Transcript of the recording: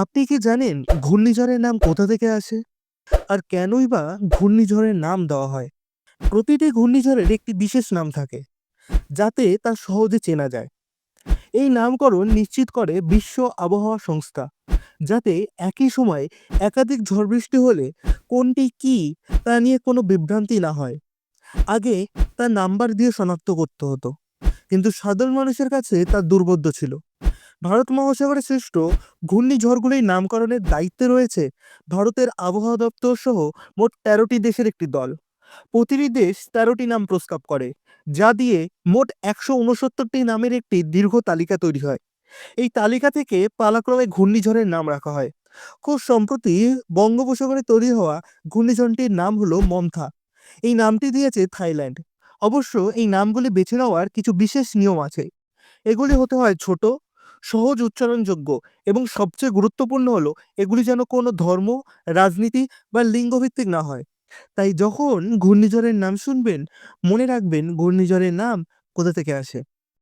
আপনি কি জানেন ঘূর্ণিঝড়ের নাম কোথা থেকে আসে? আর কেনই বা ঘূর্ণিঝড়ের নাম দেওয়া হয়? প্রতিটি ঘূর্ণিঝড়ের একটি বিশেষ নাম থাকে, যাতে তা সহজে চেনা যায়। এই নামকরণ নিশ্চিত করে বিশ্ব আবহাওয়া সংস্থা, যাতে একই সময়ে একাধিক ঝড় বৃষ্টি হলে কোনটি কি তা নিয়ে কোনো বিভ্রান্তি না হয়। আগে তা নাম্বার দিয়ে শনাক্ত করতে হতো, কিন্তু সাধারণ মানুষের কাছে তা দুর্বোধ্য ছিল। ভারত মহাসাগরে সৃষ্ট ঘূর্ণিঝড়গুলির নামকরণের দায়িত্বে রয়েছে ভারতের আবহাওয়া দপ্তর সহ মোট তেরোটি দেশের একটি দল। প্রতিটি দেশ তেরোটি নাম প্রস্তাব করে, যা দিয়ে মোট একশো উনসত্তরটি নামের একটি দীর্ঘ তালিকা তৈরি হয়। এই তালিকা থেকে পালাক্রমে ঘূর্ণিঝড়ের নাম রাখা হয়। খুব সম্প্রতি বঙ্গোপসাগরে তৈরি হওয়া ঘূর্ণিঝড়টির নাম হলো মন্থা। এই নামটি দিয়েছে থাইল্যান্ড। অবশ্য এই নামগুলি বেছে নেওয়ার কিছু বিশেষ নিয়ম আছে। এগুলি হতে হয় ছোট সহজ উচ্চারণযোগ্য এবং সবচেয়ে গুরুত্বপূর্ণ হলো এগুলি যেন কোনো ধর্ম, রাজনীতি বা লিঙ্গভিত্তিক না হয়। তাই যখন ঘূর্ণিঝড়ের নাম শুনবেন, মনে রাখবেন ঘূর্ণিঝড়ের নাম কোথা থেকে আসে।